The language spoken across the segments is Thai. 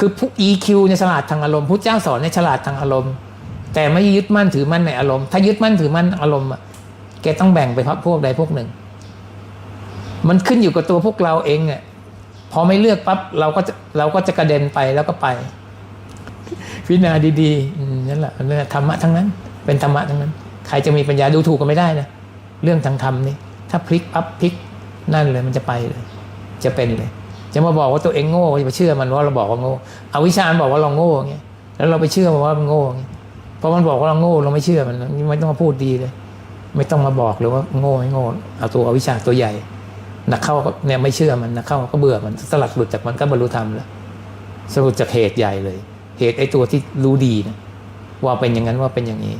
คือผู้ EQ ในฉลาดทางอารมณ์พุทธเจ้าสอนในฉลาดทางอารมณ์ แต่ไม่ยึดมั่นถือมั่นในอารมณ์ ถ้ายึดมั่นถือมั่นอารมณ์อะแกต้องแบ่งไปพราะพวกใดพวกหนึ่ง มันขึ้นอยู่กับตัวพวกเราเองเนี่ยพอไม่เลือกปั๊บเราก็จะเราก็จะกระเด็นไปแล้วก็ไปพิจารณาดีๆนั่นแหละนั่นแหละธรรมะทั้งนั้น เป็นธรรมะทั้งนั้น ใครจะมีปัญญาดูถูกก็ไม่ได้นะเรื่องทางธรรมนี่ถ้าพลิกปั๊บพลิกนั่นเลยมันจะไปเลย จะเป็นเลย จะมาบอกว่าตัวเองโง่จะไปเชื่อมันว่าเราบอกว่าโง่เอาวิชามันบอกว่าเราโง่อย่างเงี้ยแล้วเราไปเชื่อมันว่ามันโง่อย่างเงี้ยเพราะมันบอกว่าเราโง่เราไม่เชื่อมันไม่ต้องมาพูดดีเลย ไม่ต้องมาบอกเลยว่าโง่ไม่โง่เอาตัวเอาวิชาตัวใหญ่นักเข้าก็เนี่ยไม่เชื่อมันนักเข้าก็เบื่อมันสลัดหลุดจากมันก็บรรลุธรรมแล้วสรุปจากเหตุใหญ่เลย เหตุไอ้ตัวที่รู้ดีนะว่าเป็นอย่างนั้นว่าเป็นอย่างนี้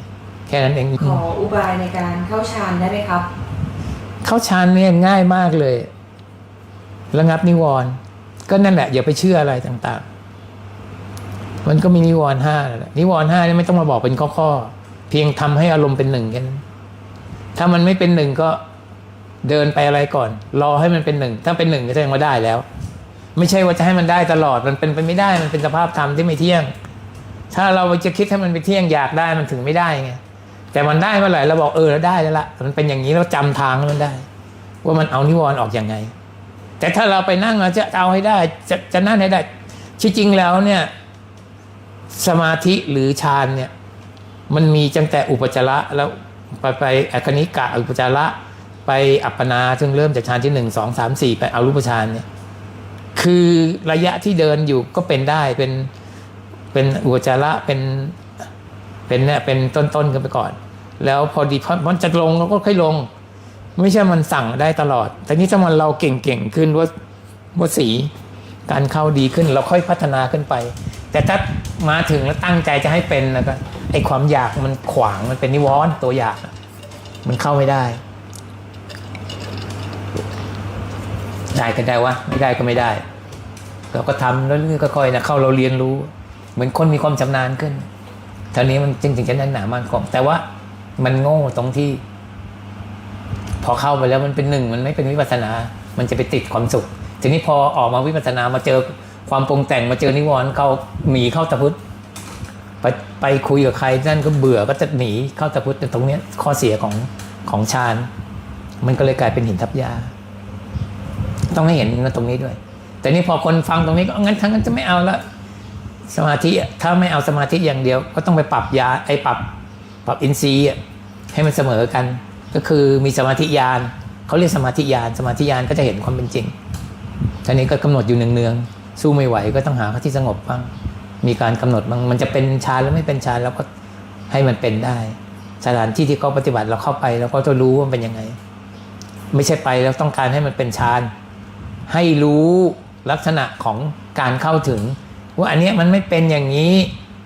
แค่นั้นเองขออุบายในการเข้าฌานได้ไหมครับ เข้าฌานเนี่ยง่ายมากเลย ระงับนิวรณ์ก็นั่นแหละ อย่าไปเชื่ออะไรต่างๆ มันก็มีนิวรณ์ห้าแหละนิวรณ์ห้านี่ไม่ต้องมาบอกเป็นข้อๆเพียงทำให้อารมณ์เป็นหนึ่งแค่นั้นถ้ามันไม่เป็นหนึ่งก็เดินไปอะไรก่อน รอให้มันเป็นหนึ่ง ถ้าเป็นหนึ่งก็แสดงว่าได้แล้ว ไม่ใช่ว่าจะให้มันได้ตลอดมันเป็นไปไม่ได้มันเป็นสภาพธรรมที่ไม่เที่ยง ถ้าเราจะคิดให้มันไปเที่ยงอยากได้มันถึงไม่ได้ไงแต่มันได้เมื่อไหร่เราบอกเออแล้วได้แล้วละมันเป็นอย่างนี้เราจำทางมันได้ ว่ามันเอานิวรณ์ออกอย่างไง แต่ถ้าเราไปนั่งเราจะเอาให้ได้ จะจะนั่นให้ได้ที่จริงแล้วเนี่ยสมาธิหรือฌานเนี่ยมันมีจังแต่อุปจาระแล้วไปไปอคณิกะอุปจาระไปอัปปนาซึ่งเริ่มจากฌานที่หนึ่งสองสามสี่ไปเอารูปฌานเนี่ยคือระยะที่เดินอยู่ก็เป็นได้เป็นเป็นอุปจาระเป็นเป็นเนี่ยเป็นต้นๆกันไปก่อน แล้วพอดีพอมันจะลงเราก็ค่อยลง ไม่ใช่มันสั่งได้ตลอด แต่นี่ถ้ามันเราเก่งๆขึ้นว่าว่าสีการเข้าดีขึ้นเราค่อยพัฒนาขึ้นไป แต่ถ้ามาถึงแล้วตั้งใจจะให้เป็นแล้วก็ไอความอยากมันขวางมันเป็นนิวรณ์ตัวอยาก มันเข้าไม่ได้ ได้ก็ได้วะไม่ได้ก็ไม่ได้ เราก็ทำแล้วเรื่อยๆค่อยนะเข้าเราเรียนรู้ เหมือนคนมีความชำนาญขึ้นเท่านี้มันจริงๆจะแน่นหนามันคงแต่ว่ามันโง่ตรงที่ อเข้าไปแล้วมันเป็นหนึ่งมันไม่เป็นวิปัสนา มันจะไปติดความสุข ทีนี้พอออกมาวิปัสนามาเจอความปรุงแต่งมาเจอนิวรณ์เข้าหมีเข้าตะพุทธไปไปคุยกับใครนั่นก็เบื่อก็จะหนีเข้าตะพุทธตรงเนี้ยข้อเสียของของฌานมันก็เลยกลายเป็นหินทับยา ต้องให้เห็นตรงนี้ด้วย แต่นี่พอคนฟังตรงนี้ก็งั้นทั้งนั้นจะไม่เอาละสมาธิถ้าไม่เอาสมาธิอย่างเดียว ก็ต้องไปปรับยาไอ้ปรับ ปรับอินทรีย์ให้มันเสมอกัน ก็คือมีสมาธิญาณเขาเรียกสมาธิญาณสมาธิญาณก็จะเห็นความเป็นจริงทีนี้ก็กำหนดอยู่เนืองๆสู้ไม่ไหวก็ต้องหาที่สงบบ้างมีการกำหนดบ้างมันจะเป็นฌานหรือไม่เป็นฌานแล้วก็ให้มันเป็นได้สถานที่ที่เขาปฏิบัติเราเข้าไปแล้วก็จะรู้ว่าเป็นยังไง ไม่ใช่ไปแล้วต้องการให้มันเป็นฌานให้รู้ลักษณะของการเข้าถึง ว่าอันนี้มันไม่เป็นอย่างนี้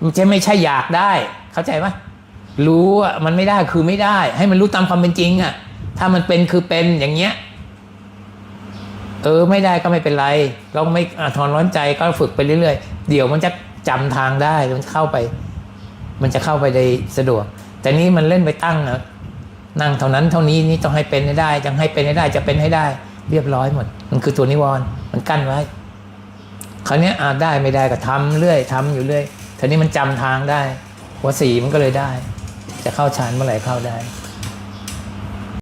มันจะไม่ใช่อยากได้ เข้าใจปะ รู้อะมันไม่ได้คือไม่ได้ ให้มันรู้ตามความเป็นจริงอะ ถ้ามันเป็นคือเป็นอย่างเงี้ย เออไม่ได้ก็ไม่เป็นไร เราไม่อาทรร้อนใจก็ฝึกไปเรื่อยๆ เดี๋ยวมันจะจำทางได้มันเข้าไป มันจะเข้าไปได้สะดวก แต่นี่มันเล่นไปตั้งนะนั่งเท่านั้นเท่านี้นี่ต้องให้เป็นให้ได้จะให้เป็นให้ได้จะเป็นให้ได้ เรียบร้อยหมด มันคือตัวนิวรณ์มันกั้นไว้คราวนี้อาจได้ไม่ได้ก็ทำเรื่อยทำอยู่เรื่อยทีนี้มันจำทางได้หัวสีมันก็เลยได้ จะเข้าฌานเมื่อไหร่เข้าได้